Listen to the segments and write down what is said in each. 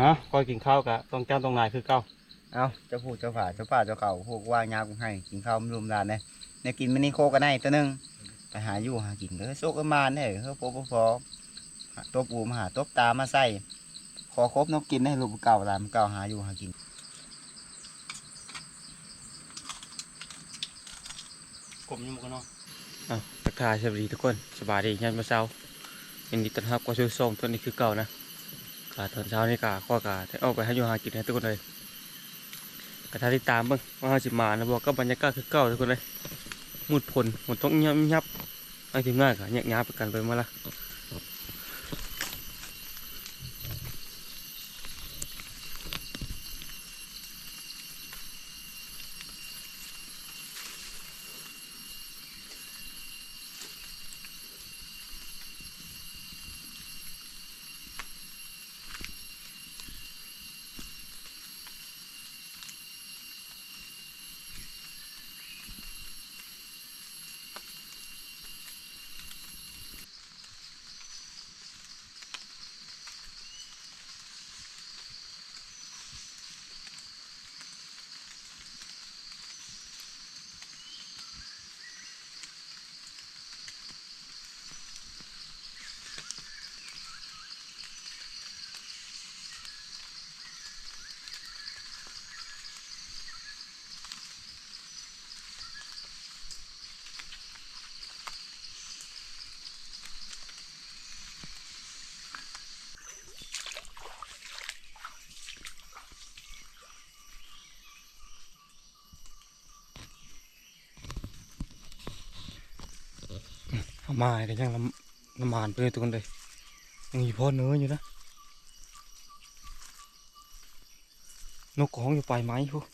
ฮะคอยกินข้าวกะต้องจ้างตรงนายคือเก่าเอาเจ้าผู้เจ้าฝาเจ้าป่าเจ้าเขาพวกว่างยามกูให้กินข้าวมันรวมดานเลยเนี่ยกินมันนี่โคกันให้ตัวหนึงไปหาอยู่หากินเด้อโซกกันมาเนี่ยเฮ้ยพอพอพอหาตัวปูมาหาตัวตามาใส่ขอครบนกกินให้ลูกเก่าตามเก่าหาอยู่หากินกลมอยุ่งกันเนาะอะทักทายสวัสดีทุกคนสบายดียันมาเช้ายินดีต้อนรับก็ช่วยส่งตัวนี้คือเก่านะ กาตอนเช้านี่กาข้อกาได้ออกไปให้อยู่หากินให้ทุกคนเลยกระทาที่ตามเบิ่งว่าห้าสิมานะบอกก็บรรยากาศคือเก่าทุกคนเลยมุดผลหมดต้องเงียับยับไอ้ทีมงานกะแยบเงียบกันไปมาละ เอา มาก็ยังน้ำมันไปเลยทุกคนเลยยังมีพ่อเนื้ออยู่นะนกของอยู่ปลายไม้พวก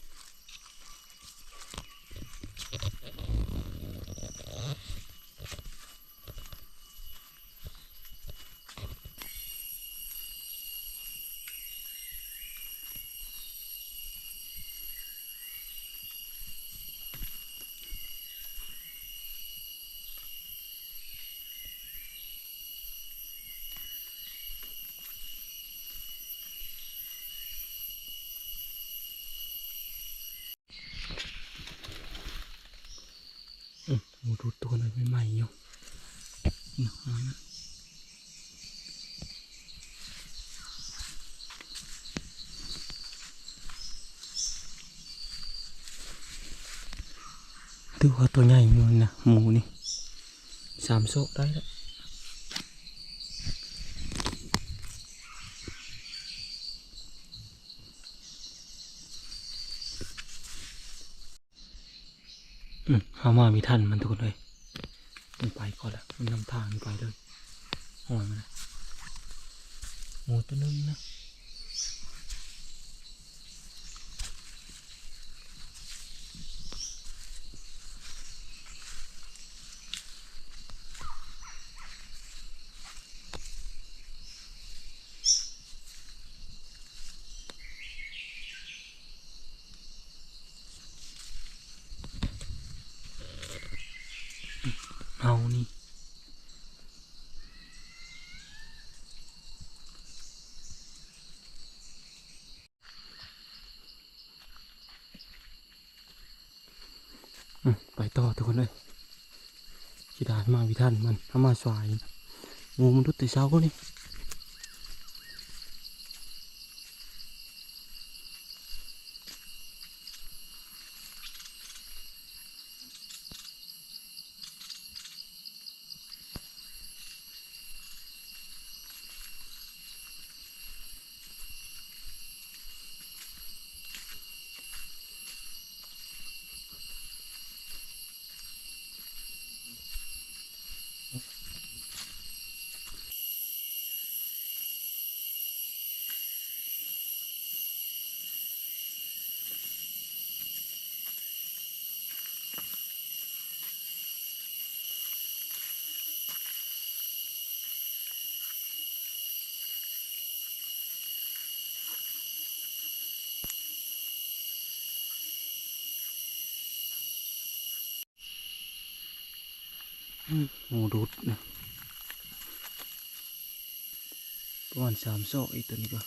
หมูดูตัวเลยใหม่ๆอยู่นี่หอยมัน ดูว่าตัวใหญ่มันนะหมูนี่สามโซได้แล้วอืมเอามามีท่านมันทุกคนเลยมันไปก่อนละมันนำทางมันไปเลยหอยมันนะหมูตัวนึงนะเอานี่ไปต่อทุกคนเลยขีดานมาวิทันมันเอามาสวายงูมันรุดแต่เช้าก็นี่ งูรุดนะประมาณสามโซกอีกตัวนี้ก็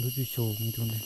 รู้อยู่โชว์มีทุนเลย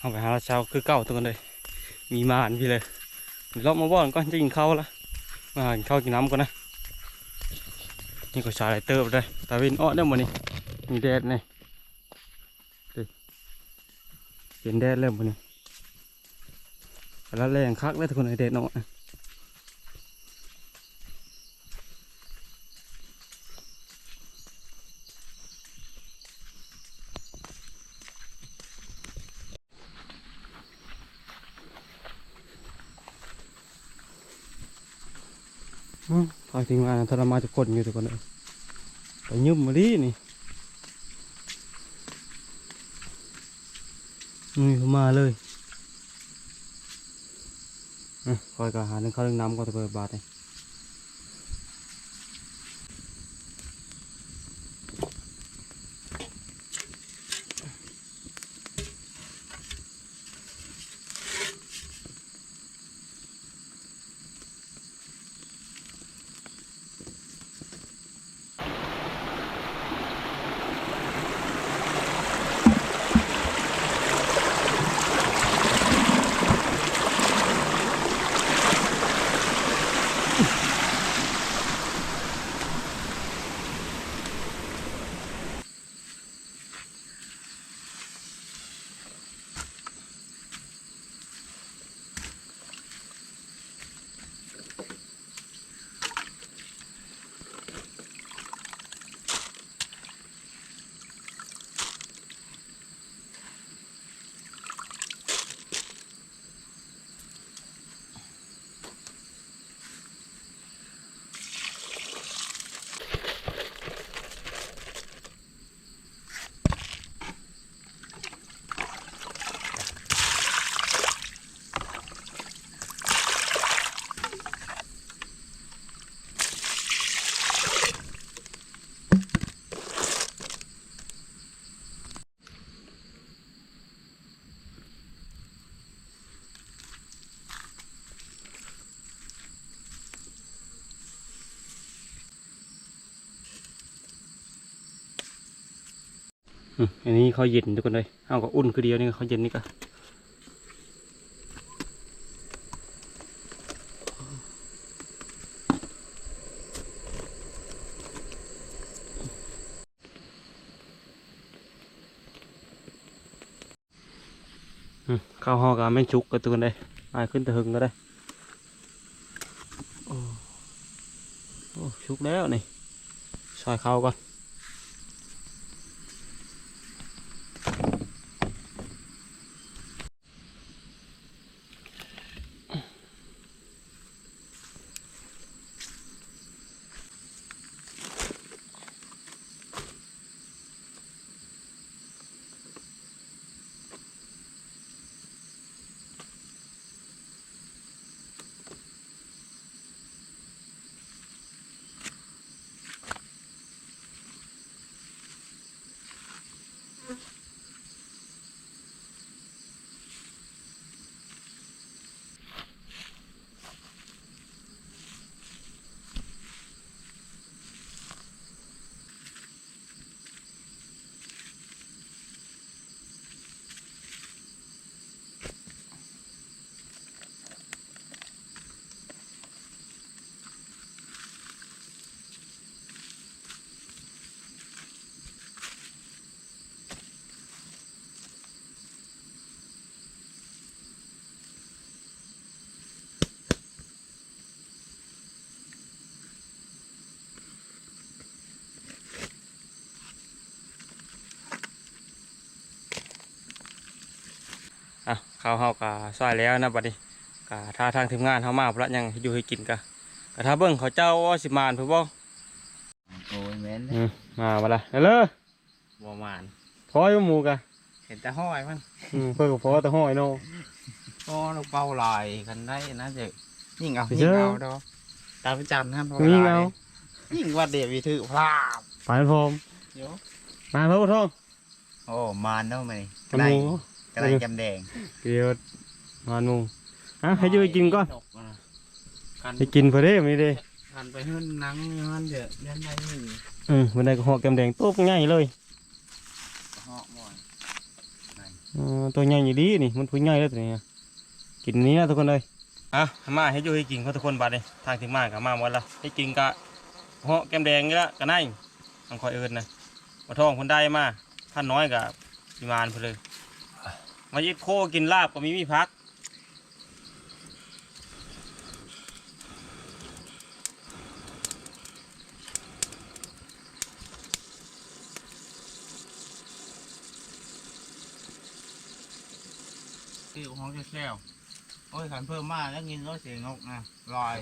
เอาไปหาเช้าคือเก่าตัวกันเลย มีมานพี่เลยรอบมาบ่อนก็จะกินข้าวละมากินข้าวกินน้ำก่อนนะนี่ก็ชาไรเติบได้ตาวินอ้อได้หมดนี่มีแดดนี่ดิเห็นแดดเริ่มหมดนี่แล้วแรงคักเลยทุกคนไอแดดเนาะ อืมพอทีมงานทรมานจะกดอยู่ทุกคนเลยไปยืมมาดินี่นี่เขามาเลยอะคอยกับหาหนึ่งข้าวหนึ่งน้ำก็จะเปิดบาทเลย Ooh. อันนี้เขาเย็นทุกคนเลยเอาก็อุ่นคือเดียวนี่เขาเย็นนี่ก็ข้าวห่อกับแม่งชุกกับตัวกันเลยไปขึ้นตะหึงก็ได้โอ้ชุกแล้วนี่ซอยเข้าก่อน ข้าวเฮากะซอยแล้วนะบัดนี้กะถ้าทางทีมงานเฮามาพระยังอยู่ให้กินกะกะถ้าเบิ่งเขาเจ้าว่าสิมานเพิ่นบ่โอ้ยแม่นอืมมาบ่ล่ะเด้อเลยบ่มานพออยู่หมู่กะเห็นแต่ห้อยมันอืมเพิ่นก็พอแต่ห้อยเนาะก็ลูกเป้าลอยกันได้นะเจ๊ยิ่งเอาไปยิ่งเด้อเอาดอกตามจันทร์ครับยิ่งเอายิ่งว่าเดี๋ยววิถือพลาบไปพร้อมเดี๋ยวมาเพิ่นบ่ท้องโอ้มานเนาะไหมมันหมู กระไรจำแดงเดี๋ยวมานหมู่อะให้อยู่ให้กินก่อนกันให้กินเพิ่นเด้มื้อนี้เด้กันไปหื้นหนังนี่มันเดี๋ยวยันได้หนึ่งอืมวันใดก็หอกแก้มแดงตัวใหญ่เลยเหาะม่อยเออตัวใหญ่อยู่ดีนี่มันตัวใหญ่เลยตัวนี้อะกินนี้นะทุกคนเลยอะมาให้อยู่ให้กินเขาทุกคนบัดนี้ทางที่มากับมาหมดละให้กินกะหอกแก้มแดงนี่ละกะไนต้องคอยเอิญนะมาทองคนได้มาท่านน้อยกับพิมานไปเลย มายิดโคกินลาบก็มีมีพัก ที่ของเซลโอ้ยขันเพิ่มมาแล้วกินรสเสียงกนะลอย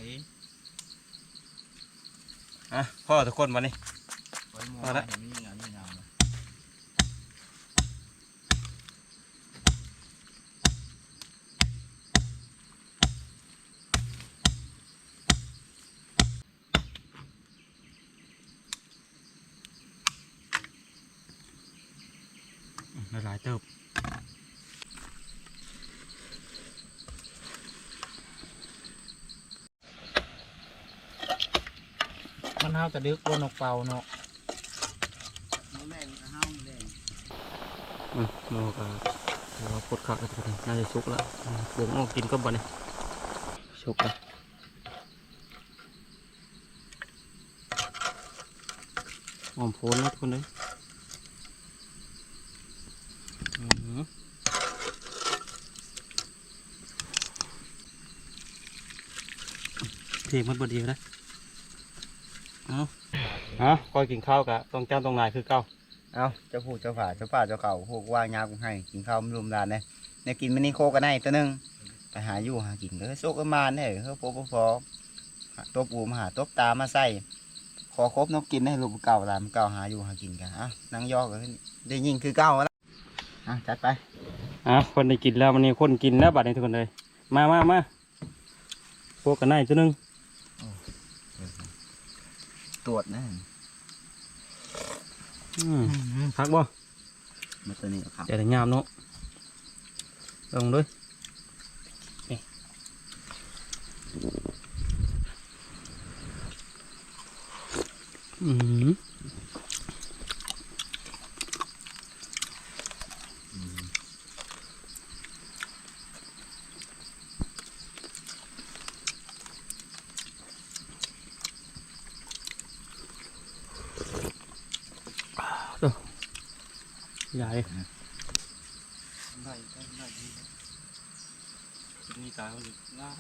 อะพ่อทุกคนบัดนี้ไว้หมอเอาละ เห็นมีเงามีเงาเลย หลายๆเติบ มันห้าวแต่ดึกบนนกเป่าเนาะมันแรงห้าวแรงอืมโมกะเราปวดขาแล้วทุกคนน่าจะสุกแล้วอืมปวงออกกินก็บัดนี้สุกแล้วหอมโพนแล้วทุกคนเลยเพลงมันบดีนะเอา ฮะคอยกินข้าวกะต้องจ้ำตรงไหนคือเก้าเอาเจ้าผู้เจ้าฝาเจ้าป่าเจ้าเขาพวกว่างยากูให้กินข้าวมันรุมดานเนี่ยเนี่ยกินมันนี่โคกันได้ตัวหนึงไปหาอยู่หากินก็โซกกันมาเนี่ยเฮ้ยพอพอพอหาตัวปูมาหาตัวตามาใส่ขอครบนกกินให้ลูกเก่าตามเก่าหาอยู่หากินกันอะนั่งยอกกันได้ยิงคือเก่าแล้วอะจัดไปอะคนได้กินแล้ววันนี้คนกินแล้วบัดนี้ทุกคนเลยมามามาพวกกันได้ตัวหนึงตรวจนะอืม พักบ่มาตัวนี้ครับเดี๋ยวแต่ยามเนาะลงด้วยนี่อืม ใหญ่ได้ได้ได้นี่ตายเขาอยู่ได้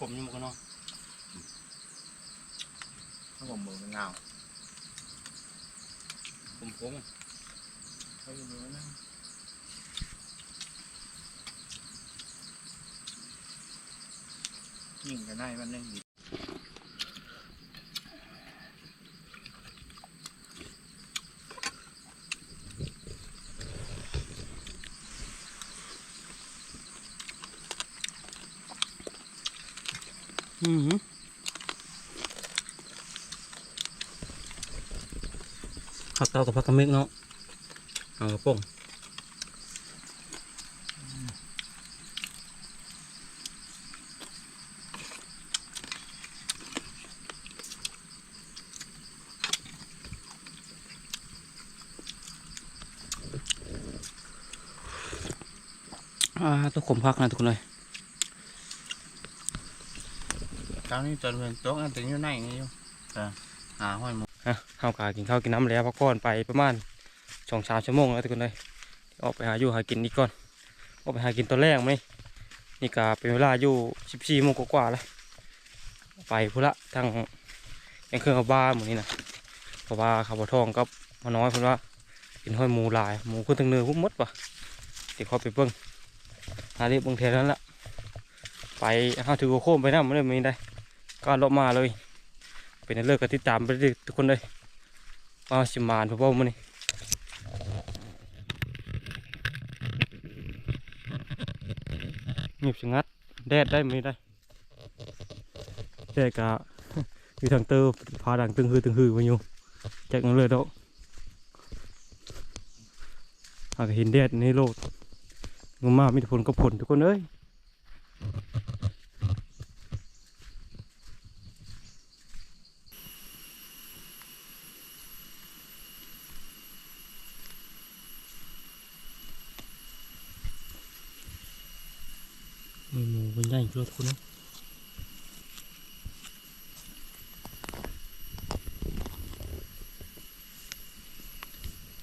กลมอยุ่งกันเนาะถ้าผมมือมันเงากลมกลมเขาอยู่มือนะยิงกันได้มันนึง อืมผักเตากับผักกระเมกเนาะเอากระป๋องอ่าต้องขมพักนะทุกคนเลย ตอนนี้จนเป็นโต๊ะอันถึงอยู่ไหนนี่อยู่หาห้อยหมกฮะข้าวกากินข้าวกินน้ำแล้วพักผ่อนไปประมาณสองสามชั่วโมงแล้วทุกคนเลยออกไปหาอยู่หากินอีกก่อนออกไปหากินตอนแรกไหมนี่กาเป็นเวลาอยู่สิบสี่โมงกว่าๆแล้วไปพุละทางยังเครื่องเอาบ้าหมดนี่นะเพราะว่าขาบ่ทองกับมาน้อยเพิ่นว่าเห็นห้อยหมูลายหมูขึ้นทางเนินพุ่มมดว่ะเดี๋ยวขาไปเบิ่งหาเรียบเบิ่งแถวนั้นละไปห้าถือโคมไปน้ำมันเลยไม่ได้ ก็เลาะมาเลย เป็นเลิกกันติดตามไปทุกคนเลยว่าสิมานพ่อพ่มันนี่เงียบชะงัดแดดได้ไหมได้แดดกะอยู่ทางเตอร์พาดังตึงฮือตึงฮือมาอยู่จากนั้นเลยเนาะหากเห็นแดดในโลกงมมากมีแต่ผลกับผลทุกคนเอ้ยมี หมูเป็นใหญ่ทุกคนะ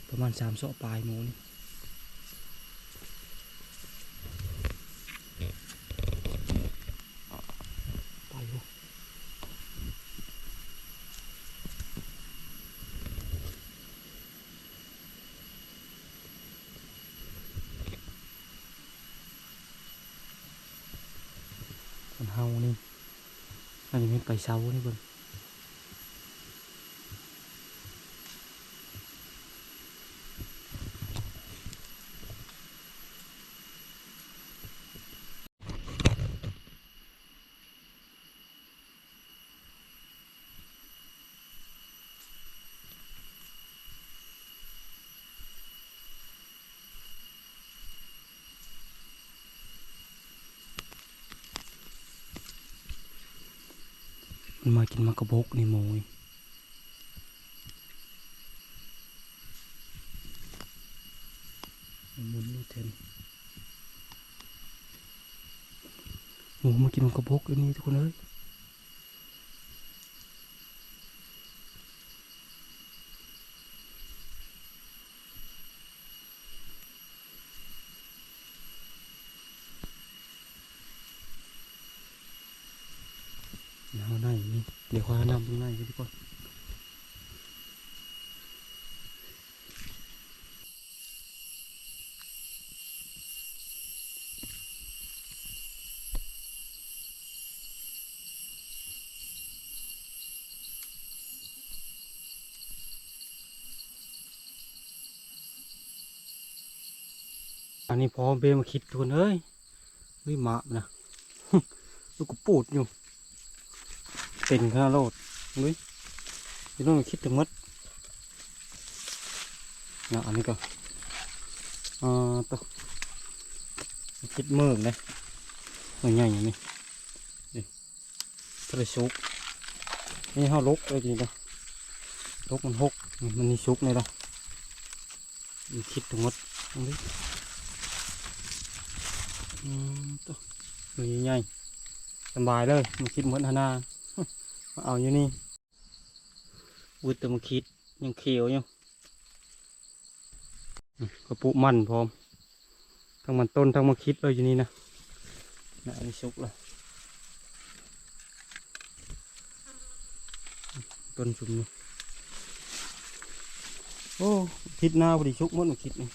ประมาณสามศอปลายโมนี่ไปอยู่คนเฮานี่ น่าจะ ม่ไปเช้านี่เบิ่งมันมากินมากระบกในหมูนี่มันหมุนอยู่เทนหมูมากินมากระบกอันนี้ทุกคนเอ้ยเอาไหนนี่เดี๋ ยวขอแนะนำตรงไหนกันดีกว่าอันนี้พอเบมาคิดทุนเอ้ยเฮ้ยหมานะลูกกระปูดอยู่ เป็นข้าโลดนุ้ยพี่น้องคิดถึงมัดนะอันนี้ก็อ่าตัวคิดเมือเลยตัวใหญ่อย่างนี้นี่ทะเลชุกนี่ห้าลกเลยจริงๆลกมันหกมันนี่ชุกเลยละคิดถึงมัดตรงนี้อืมตัวตัวใหญ่สบายเลยมันคิดหมดหนนามา เอาอยู่นี่วุ้ยแต่มาคิดยังเขียวอยู่กระปุกมันพร้อม ทั้งมันต้นทั้งมาคิดเลยอยู่นี่นะน่ะอันนี้สุกแล้วต้นชุมนี่โอ้คิดหน้าพอดีชุกหมดมาคิดนี่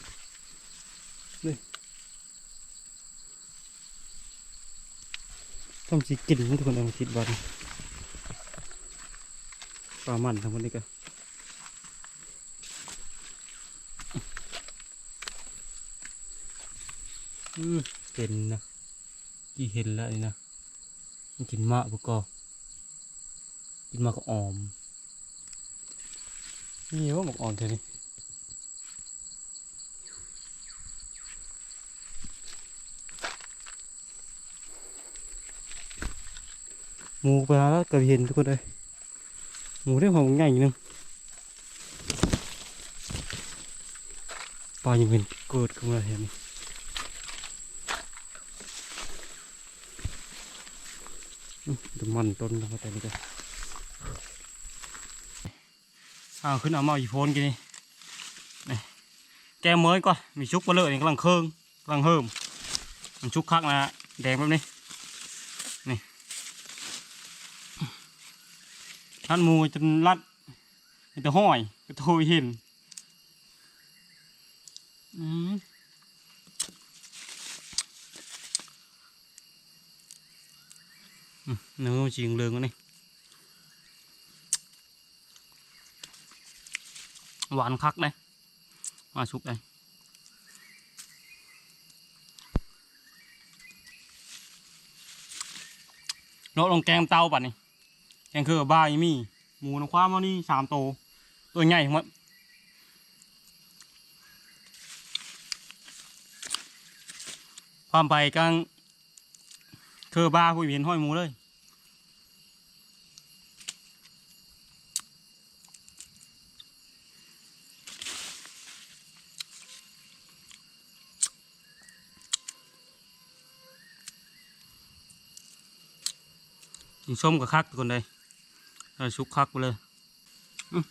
นี่ต้องสิกินทุกคนเอามาคิดบ้าน ลามันทั้งหมดนี่ก็เห็นนะกี่เห็นแล้วนี่นะมันกินมากบุกอกินมากก็ออมนี่ว่าหมกอ่อนเท่านี้มูปลาแล้วก็เห็นทุกคนเลย หมูได้หอมใหญ่หนึงปลายังเป็นเกิดขึ้นมาเห็นดูมันต้นแล้วแต่นี่ก็อ้าขึ้นเอามาอีโฟนกินนี่นี่แกเมยก่อนมีชุกมาเลยนี่กำลังเคิงกำลังเฮิมมันชุกคักนะแดงแบบนี้ ท่านมูจนรัดแต่ห้อยก็โทรไปเห็นอืมอืมเนื้อจริงเรืองวะนี่หวานคักเลยมาชุกเลยเลาลงแกงเตาปัดนี่ แกงคือบ้าอีมี่หมูน้ำความานี่สามโต ตัวใหญ่หมดความไปกลางคือบ้าคุยเห็นห้อยหมูเลยกินส้มกับคักคนเลยเอา ชุกคักไปเลยอื้อ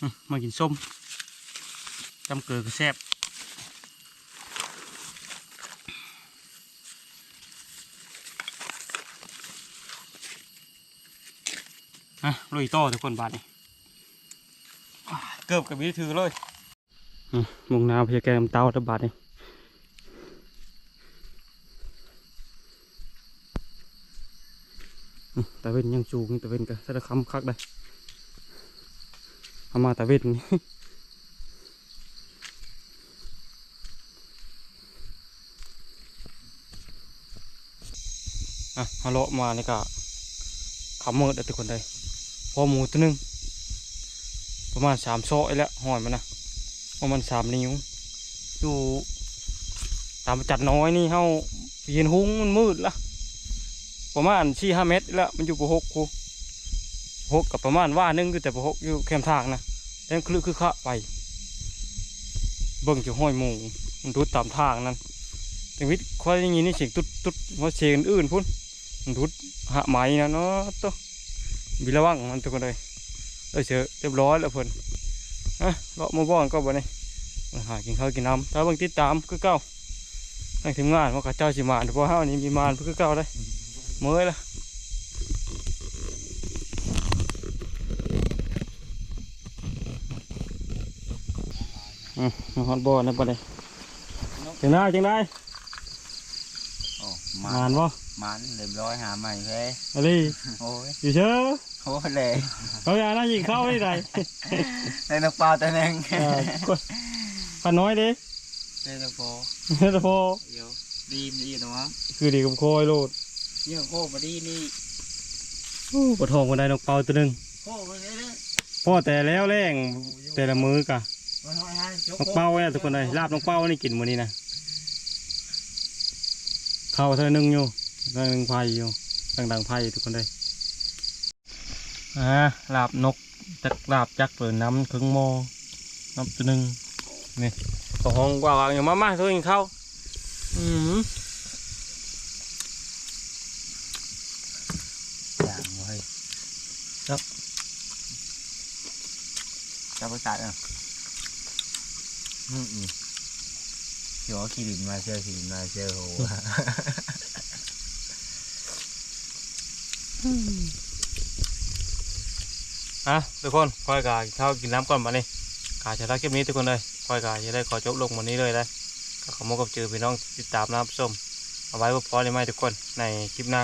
อื้อมากินส้ม จำเกลือก็แซ่บอะลุยต่อทุกคนบาดนี้อ่เกือบกับวิถือเลยมุงน้ำเพียแกมเตาตะบาดนี้ตะเวนยังจูงตะเวนก็สะคำคักได้เอามาตะเวนนี่ อะฮัลโหลมานี่ก็ขำมืดทุกคนเลยพอหมูตัวหนึง ประมาณสามโซ่แล้วหอยมันนะประมาณสามนิ้วอยู่ตามจัดน้อยนี่เฮาเห็นหุ้งมันมืดละประมาณสี่ห้าเมตรแล้วมันอยู่ปหกคูหกกับประมาณว่าหนึงอยู่แต่ปหกอยู่แคมทางนะแล้วคือคือข้าไป เบิ่งจะห้อยหมูมันรุดตามทางนั้นชีวิตค่อยอย่างนี้นี่เสียงตุ๊ดตุ๊ดว่าเสียงอื่นพุ่น มันทุดหะไหมนะเนาะตัวมีระวังมันตัวคนเลยเอ้ยเสือเรียบร้อยแล้วเพิ่นอะเลาะมาบ้อนก็บ่นี่มาหากินข้าวกินน้ำถ้าเบิ่งติดตามคือเก่าตั้งทีมงานว่าข้าเจ้าสิมาเพราะเฮานี่มีมารคือเก่าเลยเมื่อยละอืมมาฮอดบ่อนะบ่ได้จังได้จังได้โอ้มามานบ่ มันเรียบร้อยหาใหม่เฮ้ยอะไรโอ้ยอยู่เชื่อโอ้ยเลยเขาอยากน่ายิงเข้าไม่ได้ได้นักปลาตัวหนึงเออก็ปลาน้อยเด้ได้นักโปแต่พอเดี๋ยวดีมดีนะวะคือดีกับโคอยโลดเนี่ยโคมาดีนี่โอ้ปลาทองคนใดนกเป่าตัวหนึ่งโคมาเลยเลยพ่อแต่แล้วแรงแต่ละมือกะมาหน่อยฮะยกนกเป่าเนี่ยทุกคนเลยลาบนกเป่านี่กินมื้อนี้นะเข้าเธอหนึ่งอยู่ เธอหนึ่งไผ่อยู่ดังๆไผ่ทุกคนเลยอ่าลาบนกจักลาบจักเปิดน้ำครึ่งหม้อน้ำตัวหนึ่งนี่ก็ห้องกว่าๆอย่างมามาเธอกินข้าวอืมอย่างเว้ยครับจับประสาทอะอืมอืมเดี๋ยวขี่ดินมาเชื่อขี่ดินมาเชื่อโห ฮะทุกคนคอยกาข้าวกินน้ำก่อนมานี่กาจะรักคลิปนี้ทุกคนเลยคอยกาจะได้ขอจบลงวันนี้เลยนะก็ขอมกับเจอพี่น้องติดตามนะครับส้มเอาไว้พบพอได้ไหมทุกคนในคลิปหน้า